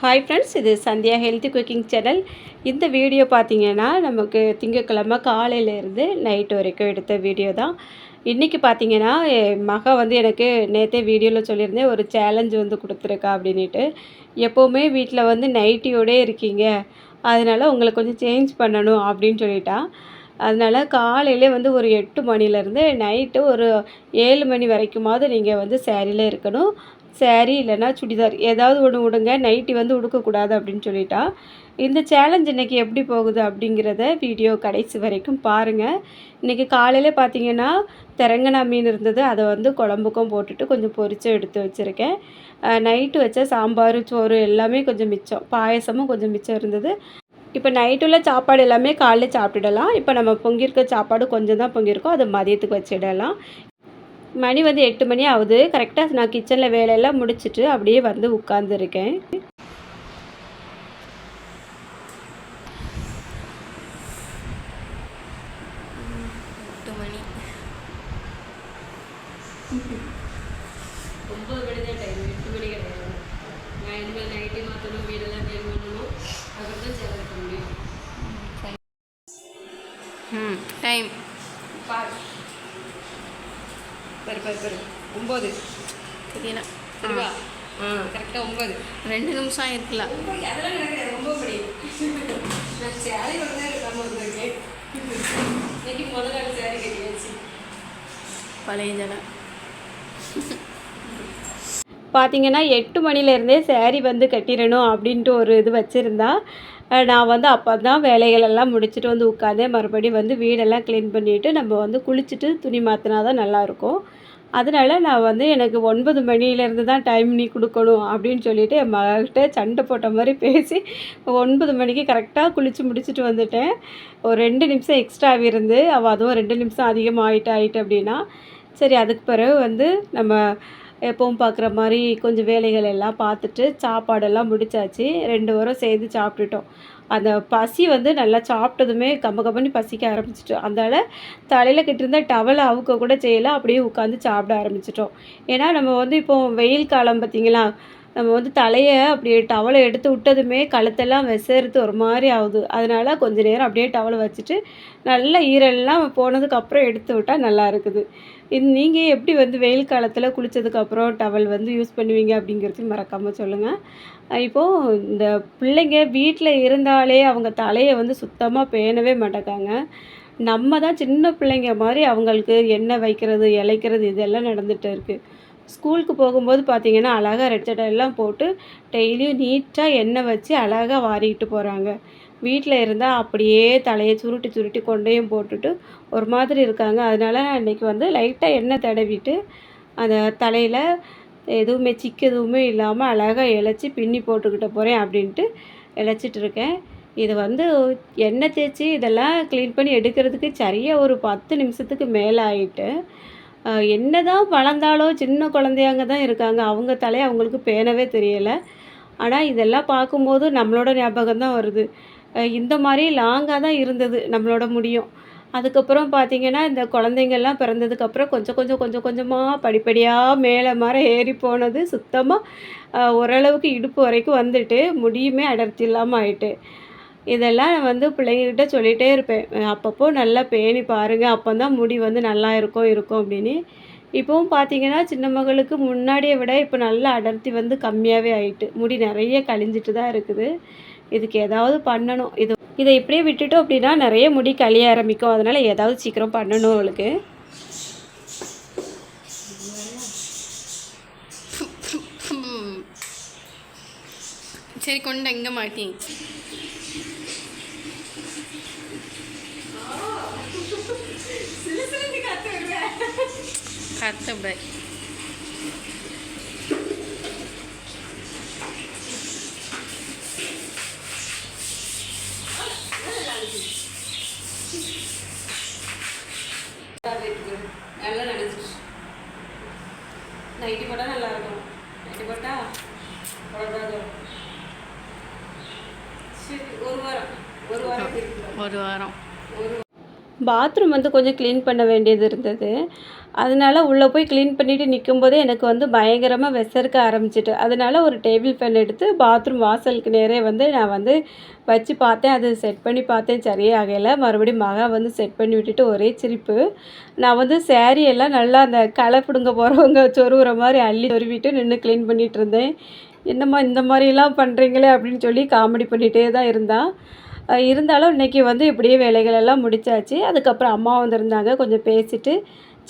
Hi friends இது Sandhya healthy cooking channel இந்த video பார்த்தீங்கன்னா நமக்கு திங்கட்கிழமை காலையிலேருந்து நைட் வரைக்கும் எடுத்த வீடியோ தான். இன்றைக்கி பார்த்தீங்கன்னா என் மகள் வந்து எனக்கு நேற்றே வீடியோவில் சொல்லியிருந்தேன் ஒரு சேலஞ்ச் வந்து கொடுத்துருக்கா அப்படின்ட்டு எப்போவுமே வீட்டில் வந்து நைட்டியோடே இருக்கீங்க. அதனால் உங்களை கொஞ்சம் சேஞ்ச் பண்ணணும் அப்படின்னு சொல்லிட்டா. அதனால் காலையிலே வந்து ஒரு எட்டு மணிலேருந்து நைட்டு ஒரு ஏழு மணி வரைக்குமாவது நீங்கள் வந்து சேரீல இருக்கணும். சேரீ இல்லைன்னா சுடிதார் ஏதாவது ஒன்று விடுங்க நைட்டி வந்து உடுக்கக்கூடாது அப்படின்னு சொல்லிட்டா. இந்த சேலஞ்ச் இன்றைக்கி எப்படி போகுது அப்படிங்கிறத வீடியோ கடைசி வரைக்கும் பாருங்கள் இன்றைக்கி காலையில் பார்த்தீங்கன்னா தெரங்கனா மீன் இருந்தது. அதை வந்து குழம்புக்கும் போட்டுட்டு கொஞ்சம் பொரிச்சு எடுத்து வச்சுருக்கேன். நைட்டு வச்ச சாம்பார் சோறு எல்லாமே கொஞ்சம் மிச்சம். பாயசமும் கொஞ்சம் மிச்சம் இருந்தது. இப்போ நைட்டுள்ள சாப்பாடு எல்லாமே காலையில் சாப்பிட்டுடலாம். இப்போ நம்ம பொங்கியிருக்க சாப்பாடு கொஞ்சம் தான் பொங்கியிருக்கோம். அதை மதியத்துக்கு வச்சிடலாம். மணி வந்து எட்டு மணி ஆகுது. கரெக்டாக நான் கிச்சனில் வேலையெல்லாம் முடிச்சிட்டு அப்படியே வந்து உட்காந்துருக்கேன் ஒம்பது மணி. தான் டைம் எட்டு மணி கிடையாது நான் இனிமேல் நைட்டே மாற்றணும் வீடெல்லாம் க்ளீன் பண்ணணும். அப்புறம் தான் சேலை வைக்க முடியும். ம். டைம் பாரு. பாரு பாரு பாரு. ஒம்பது. சரிவா? கரெக்டாக ஒம்பது. ரெண்டு நிமிஷம் ஆயிருக்குல்ல அதெல்லாம் எனக்கு ரொம்ப பிடிக்கும் நான் சேலை வந்து இருக்காமல் வந்திருக்கேன் இன்னைக்கு முதல் நாள் சேலை கட்டியாச்சு. பழைய ஜடை. பார்த்தீங்கன்னா எட்டு மணிலேருந்தே சேரீ வந்து கட்டிடணும் அப்படின்ட்டு ஒரு இது வச்சுருந்தா நான் வந்து அப்போ தான் வேலைகள் எல்லாம் முடிச்சுட்டு வந்து உட்காந்தேன் மறுபடியும் வந்து வீடெல்லாம் க்ளீன் பண்ணிவிட்டு நம்ம வந்து குளிச்சுட்டு துணி மாற்றினா தான் நல்லாயிருக்கும் அதனால் நான் வந்து எனக்கு ஒன்பது மணிலேருந்து தான் டைம் நீ கொடுக்கணும் அப்படின்னு சொல்லிவிட்டு என் மகிட்ட சண்டை போட்ட மாதிரி பேசி ஒன்பது மணிக்கு கரெக்டாக குளித்து முடிச்சுட்டு வந்துட்டேன். ஒரு ரெண்டு நிமிஷம் எக்ஸ்ட்ரா இருந்து அவள் அதுவும் ரெண்டு நிமிஷம் அதிகமாக ஆகிட்டு ஆகிட்டு அப்படின்னா சரி அதுக்கு பிறகு வந்து நம்ம எப்பவும் பார்க்குற மாதிரி கொஞ்சம் வேலைகள் எல்லாம் பார்த்துட்டு சாப்பாடெல்லாம் முடிச்சாச்சு. ரெண்டு வாரம் சேர்ந்து சாப்பிட்டுட்டோம். அந்த பசி வந்து நல்லா சாப்பிட்டதுமே கம்ம கம்மனி பசிக்க ஆரம்பிச்சிட்டோம் அதனால் தலையில் கிட்டிருந்த டவலை அவுக்க கூட செய்யலை. அப்படியே உட்காந்து சாப்பிட ஆரம்பிச்சிட்டோம். ஏன்னா நம்ம வந்து இப்போ வெயில் காலம் பார்த்தீங்களா நம்ம வந்து தலையை அப்படியே டவலை எடுத்து விட்டதுமே கழுத்தெல்லாம் விசறுத்து ஒரு மாதிரி ஆகுது. அதனால் கொஞ்சம் நேரம் அப்படியே டவலை வச்சுட்டு நல்லா ஈரல்லாம் போனதுக்கப்புறம் எடுத்து விட்டால் நல்லா இருக்குது. இது நீங்கள் எப்படி வந்து வெயில் காலத்தில் குளித்ததுக்கப்புறம் டவல் வந்து யூஸ் பண்ணுவீங்க அப்படிங்கிறது மறக்காமல் சொல்லுங்கள் இப்போது இந்த பிள்ளைங்க வீட்டில் இருந்தாலே அவங்க தலையை வந்து சுத்தமாக பேணவே மாட்டேக்காங்க. நம்ம தான் சின்ன பிள்ளைங்க மாதிரி அவங்களுக்கு எண்ணெய் வைக்கிறது இலைக்கிறது இதெல்லாம் நடந்துகிட்டு இருக்குது ஸ்கூலுக்கு போகும்போது பார்த்திங்கன்னா அழகாக ரெட் சட்டை எல்லாம் போட்டு டெய்லியும் நீட்டாக எண்ணெய் வச்சு அழகாக வாரிக்கிட்டு போகிறாங்க வீட்டில் இருந்தால் அப்படியே தலையை சுருட்டி சுருட்டி கொண்டையும் போட்டுட்டு ஒரு மாதிரி இருக்காங்க. அதனால நான் இன்றைக்கி வந்து லைட்டாக எண்ணெய் தடவிட்டு அந்த தலையில் எதுவுமே சிக்கு எதுவுமே இல்லாமல் அழகாக இழைச்சி பின்னி போட்டுக்கிட்ட போகிறேன் அப்படின்ட்டு இழைச்சிட்டு இருக்கேன். இது வந்து எண்ணெய் தேய்ச்சி இதெல்லாம் க்ளீன் பண்ணி எடுக்கிறதுக்கு சரியாக ஒரு பத்து நிமிஷத்துக்கு மேலே ஆகிட்டு என்ன தான் வளர்ந்தாலும் சின்ன குழந்தையாங்க தான் இருக்காங்க. அவங்க தலையை அவங்களுக்கு பேணவே தெரியலை. ஆனால் இதெல்லாம் பார்க்கும்போது நம்மளோட ஞாபகம் தான் வருது. இந்த மாதிரி லாங்காக தான் இருந்தது நம்மளோட முடியும். அதுக்கப்புறம் பார்த்தீங்கன்னா இந்த குழந்தைங்கள்லாம் பிறந்ததுக்கப்புறம் கொஞ்சம் கொஞ்சம் கொஞ்சம் கொஞ்சமாக படிப்படியாக மேலே மாற ஏறி போனது சுத்தமாக ஓரளவுக்கு இடுப்பு வரைக்கும் வந்துட்டு முடியுமே அடர்த்தி இல்லாமல் ஆயிட்டு. இதெல்லாம் நான் வந்து பிள்ளைங்கக்கிட்ட சொல்லிகிட்டே இருப்பேன். அப்பப்போ நல்லா பேணி பாருங்கள் அப்போ தான் முடி வந்து நல்லா இருக்கும் இருக்கும் அப்படின்னு. இப்போவும் பார்த்தீங்கன்னா சின்ன மகளுக்கு முன்னாடியை விட இப்போ நல்லா அடர்த்தி வந்து கம்மியாகவே ஆயிட்டு முடி நிறைய கழிஞ்சிட்டு தான் இருக்குது. இதுக்கு ஏதாவது பண்ணணும். இது இதை இப்படியே விட்டுட்டோம் அப்படின்னா நிறைய முடி கழிய ஆரம்பிக்கும். அதனால் ஏதாவது சீக்கிரம் பண்ணணும் அவளுக்கு. சரி கொண்டு எங்கே மாட்டேன் கத்த விட நல்லா நினைச்சிச்சு நைட்டி போட்டால் நல்லா இருக்கும். நைட்டி போட்டால் அவ்வளோதான் சரி ஒரு வாரம். ஒரு வாரம் ஒரு வாரம். ஒரு பாத்ரூம் வந்து கொஞ்சம் க்ளீன் பண்ண வேண்டியது இருந்தது. அதனால உள்ளே போய் க்ளீன் பண்ணிவிட்டு நிற்கும்போதே எனக்கு வந்து பயங்கரமாக விசர்க்க ஆரம்பிச்சிட்டு அதனால ஒரு டேபிள் ஃபேன் எடுத்து பாத்ரூம் வாசலுக்கு நேரே வந்து நான் வந்து வச்சு பார்த்தேன். அது செட் பண்ணி பார்த்தேன். சரியே ஆகலை. மறுபடியும் மகா வந்து செட் பண்ணி விட்டுட்டு ஒரே சிரிப்பு. நான் வந்து சேரீ எல்லாம் நல்லா அந்த களை பிடுங்க போகிறவங்க சொருகிற மாதிரி அள்ளி சொருவிட்டு நின்று க்ளீன் பண்ணிகிட்டு இருந்தேன். என்னம்மா இந்த மாதிரிலாம் பண்ணுறீங்களே அப்படின்னு சொல்லி காமெடி பண்ணிகிட்டே தான் இருந்தான். இருந்தாலும் இன்றைக்கி வந்து இப்படியே வேலைகள் எல்லாம் முடிச்சாச்சு. அதுக்கப்புறம் அம்மா வந்திருந்தாங்க. கொஞ்சம் பேசிட்டு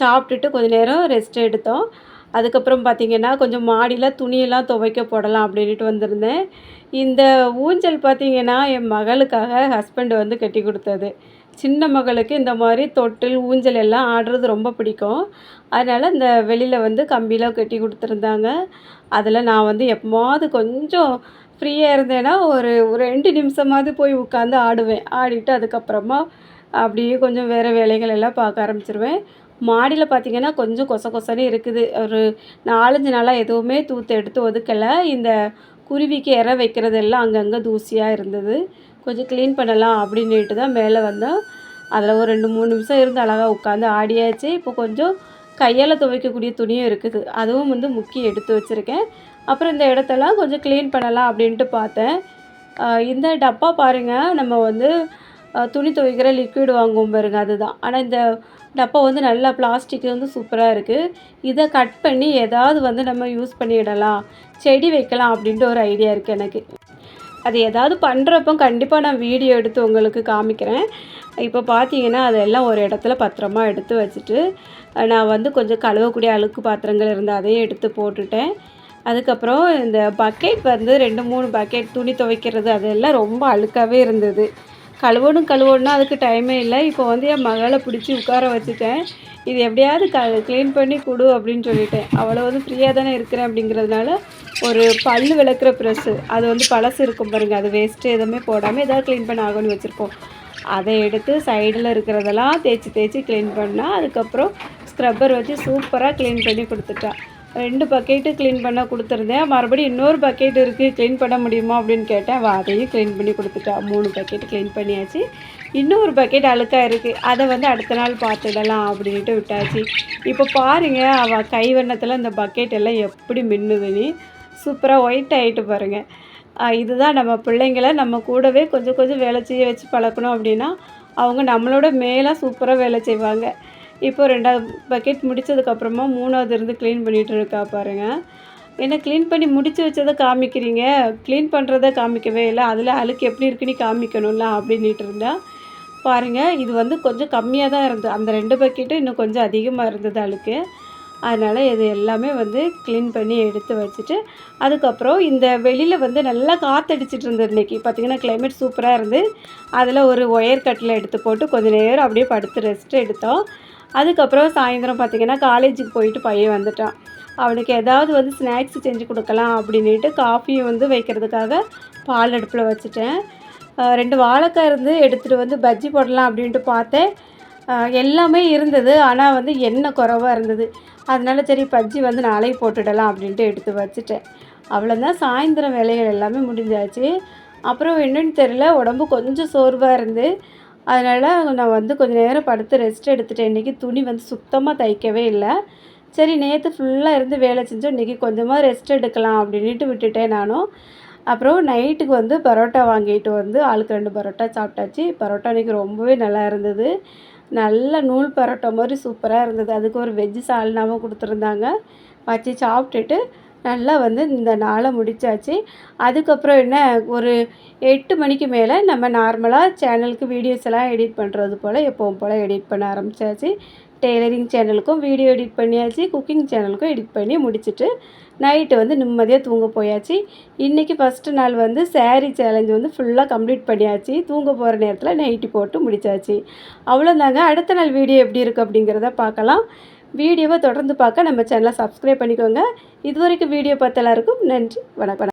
சாப்பிட்டுட்டு கொஞ்ச நேரம் ரெஸ்ட் எடுத்தோம். அதுக்கப்புறம் பார்த்திங்கன்னா கொஞ்சம் மாடியில் துணியெல்லாம் துவைக்க போடலாம் அப்படின்ட்டு வந்திருந்தேன். இந்த ஊஞ்சல் பார்த்திங்கன்னா என் மகளுக்காக ஹஸ்பண்ட் வந்து கட்டி கொடுத்தது. சின்ன மகளுக்கு இந்த மாதிரி தொட்டில் ஊஞ்சல் எல்லாம் ஆடுறது ரொம்ப பிடிக்கும். அதனால் இந்த வெளியில் வந்து கம்பியில் கட்டி கொடுத்துருந்தாங்க. அதில் நான் வந்து எப்போமாவது கொஞ்சம் ஃப்ரீயாக இருந்தேன்னா ஒரு ஒரு ரெண்டு நிமிஷமாவது போய் உட்காந்து ஆடுவேன். ஆடிட்டு அதுக்கப்புறமா அப்படியே கொஞ்சம் வேறு வேலைகள் எல்லாம் பார்க்க ஆரம்பிச்சிருவேன். மாடியில் பார்த்திங்கன்னா கொஞ்சம் கொச கொசன்னு இருக்குது. ஒரு நாலஞ்சு நாளாக எதுவுமே தூத்து எடுத்து ஒதுக்கலை. இந்த குருவிக்கு இற வைக்கிறதெல்லாம் அங்கங்கே தூசியாக இருந்தது. கொஞ்சம் க்ளீன் பண்ணலாம் அப்படின்னுட்டு தான் மேலே வந்தோம். அதில் ஒரு ரெண்டு மூணு நிமிஷம் இருந்து அழகாக உட்காந்து ஆடியாச்சு. இப்போ கொஞ்சம் கையால் துவைக்கக்கூடிய துணியும் இருக்குது. அதுவும் வந்து முக்கி எடுத்து வச்சுருக்கேன். அப்புறம் இந்த இடத்தெல்லாம் கொஞ்சம் க்ளீன் பண்ணலாம் அப்படின்ட்டு பார்த்தேன். இந்த டப்பா பாருங்கள் நம்ம வந்து துணி துவைக்கிற லிக்விட் வாங்குவோம் பாருங்கள் அதுதான். ஆனால் இந்த டப்பா வந்து நல்லா பிளாஸ்டிக் வந்து சூப்பராக இருக்குது இதை கட் பண்ணி ஏதாவது வந்து நம்ம யூஸ் பண்ணிடலாம். செடி வைக்கலாம் அப்படின்ட்டு ஒரு ஐடியா இருக்குது எனக்கு. அது ஏதாவது பண்ணுறப்போ கண்டிப்பாக நான் வீடியோ எடுத்து உங்களுக்கு காமிக்கிறேன். இப்போ பார்த்தீங்கன்னா அதெல்லாம் ஒரு இடத்துல பத்திரமா எடுத்து வச்சுட்டு நான் வந்து கொஞ்சம் கழுவக்கூடிய அழுக்கு பாத்திரங்கள் இருந்தால் அதையும் எடுத்து போட்டுட்டேன். அதுக்கப்புறம் இந்த பக்கெட் வந்து ரெண்டு மூணு பக்கெட் துணி துவைக்கிறது அதெல்லாம் ரொம்ப அழுக்காகவே இருந்தது. கழுவணும் கழுவணும்னா அதுக்கு டைமே இல்லை. இப்போ வந்து என் மகளை பிடிச்சி உட்கார வச்சுட்டேன். இது எப்படியாவது க க்ளீன் பண்ணி கொடு அப்படின்னு சொல்லிட்டேன். அவ்வளோ வந்து ஃப்ரீயாக தானே இருக்கிறேன் அப்படிங்கிறதுனால ஒரு பல் விளக்குற ப்ரெஸ்ஸு அது வந்து பழசு இருக்கும் பாருங்கள் அது வேஸ்ட்டு எதுவுமே போடாமல் ஏதாவது க்ளீன் பண்ண ஆகும்னு வச்சுருப்போம். அதை எடுத்து சைடில் இருக்கிறதெல்லாம் தேய்ச்சி தேய்ச்சி க்ளீன் பண்ணால் அதுக்கப்புறம் ஸ்க்ரப்பர் வச்சு சூப்பராக க்ளீன் பண்ணி கொடுத்துட்டா. ரெண்டு பக்கெட்டு க்ளீன் பண்ண கொடுத்துருந்தேன். மறுபடியும் இன்னொரு பக்கெட் இருக்குது க்ளீன் பண்ண முடியுமா அப்படின்னு கேட்டேன். அவள் அதையும் க்ளீன் பண்ணி கொடுத்துட்டா. மூணு பக்கெட் க்ளீன் பண்ணியாச்சு. இன்னொரு பக்கெட் அழுக்காக இருக்குது அதை வந்து அடுத்த நாள் பார்த்துடலாம் அப்படின்ட்டு விட்டாச்சு. இப்போ பாருங்கள் அவள் கைவண்ணத்தில் இந்த பக்கெட் எல்லாம் எப்படி மின்னுதுன்னு. சூப்பராக ஒயிட் ஆகிட்டு பாருங்கள் இதுதான் நம்ம பிள்ளைங்கள நம்ம கூடவே கொஞ்சம் கொஞ்சம் வேலை செய்ய வச்சு பழக்கணும் அப்படின்னா அவங்க நம்மளோட மேலே சூப்பராக வேலை செய்வாங்க. இப்போ ரெண்டாவது பக்கெட் முடிச்சதுக்கப்புறமா மூணாவது இருந்து க்ளீன் பண்ணிகிட்டு இருக்கா பாருங்கள் என்ன க்ளீன் பண்ணி முடித்து வச்சதை காமிக்கிறீங்க? க்ளீன் பண்ணுறத காமிக்கவே இல்லை. அதில் அழுக்கு எப்படி இருக்குன்னு காமிக்கணும்ல அப்படின்ட்டு இருந்தா பாருங்கள் இது வந்து கொஞ்சம் கம்மியாக தான் இருந்தது. அந்த ரெண்டு பக்கெட்டும் இன்னும் கொஞ்சம் அதிகமாக இருந்தது அழுக்கு. அதனால் இது எல்லாமே வந்து க்ளீன் பண்ணி எடுத்து வச்சுட்டு அதுக்கப்புறம் இந்த வெளியில் வந்து நல்லா காற்றடிச்சிட்டு இருந்தது இன்றைக்கி பார்த்திங்கன்னா கிளைமேட் சூப்பராக இருந்து அதில் ஒரு ஒயர் கட்டில் எடுத்து போட்டு கொஞ்சம் நேரம் அப்படியே படுத்து ரெஸ்ட் எடுத்தோம். அதுக்கப்புறம் சாயந்தரம் பார்த்திங்கன்னா காலேஜுக்கு போயிட்டு பையன் வந்துட்டான். அவனுக்கு ஏதாவது வந்து ஸ்நாக்ஸ் செஞ்சு கொடுக்கலாம் அப்படின்ட்டு காஃபியும் வந்து வைக்கிறதுக்காக பால் அடுப்பில் வச்சுட்டேன். ரெண்டு வாழைக்காய் இருந்து எடுத்துகிட்டு வந்து பஜ்ஜி போடலாம் அப்படின்ட்டு பார்த்தேன். எல்லாமே இருந்தது. ஆனால் வந்து எண்ணெய் குறைவாக இருந்தது. அதனால சரி பஜ்ஜி வந்து நாளைக்கு போட்டுடலாம் அப்படின்ட்டு எடுத்து வச்சுட்டேன். அவ்வளோதான் சாயந்தரம் வேலைகள் எல்லாமே முடிஞ்சாச்சு. அப்புறம் என்னென்னு தெரில உடம்பு கொஞ்சம் சோர்வாக இருந்து அதனால் நான் வந்து கொஞ்சம் நேரம் படுத்து ரெஸ்ட் எடுத்துட்டேன். இன்றைக்கி துணி வந்து சுத்தமாக தைக்கவே இல்லை. சரி நேற்று ஃபுல்லாக இருந்து வேலை செஞ்சோம். இன்றைக்கி கொஞ்சமாக ரெஸ்ட் எடுக்கலாம் அப்படின்ட்டு விட்டுட்டேன் நானும். அப்புறம் நைட்டுக்கு வந்து பரோட்டா வாங்கிட்டு வந்து ஆளுக்கு ரெண்டு பரோட்டா சாப்பிட்டாச்சு. பரோட்டா இன்றைக்கி ரொம்பவே நல்லா இருந்தது. நல்ல நூல் பரோட்டா மாதிரி சூப்பராக இருந்தது. அதுக்கு ஒரு வெஜ்ஜு சால்னாவும் கொடுத்துருந்தாங்க. வச்சு சாப்பிட்டுட்டு நல்லா வந்து இந்த நாளை முடிச்சாச்சு. அதுக்கப்புறம் என்ன ஒரு எட்டு மணிக்கு மேலே நம்ம நார்மலாக சேனலுக்கு வீடியோஸ் எல்லாம் எடிட் பண்ணுறது போல் எப்பவும் போல் எடிட் பண்ண ஆரம்பிச்சாச்சு. டெய்லரிங் சேனலுக்கும் வீடியோ எடிட் பண்ணியாச்சு. குக்கிங் சேனலுக்கும் எடிட் பண்ணி முடிச்சுட்டு நைட்டு வந்து நிம்மதியாக தூங்க போயாச்சு. இன்றைக்கி ஃபஸ்ட்டு நாள் வந்து சேரீ சேலஞ்ச் வந்து ஃபுல்லாக கம்ப்ளீட் பண்ணியாச்சு. தூங்க போகிற நேரத்தில் நைட்டி போட்டு முடிச்சாச்சு. அவ்வளோதாங்க அடுத்த நாள் வீடியோ எப்படி இருக்குது அப்படிங்கிறத பார்க்கலாம். வீடியோவை தொடர்ந்து பார்க்க நம்ம சேனலை சப்ஸ்கிரைப் பண்ணிக்கோங்க. இது வரைக்கும் வீடியோ பார்த்த எல்லாருக்கும் நன்றி வணக்கம்.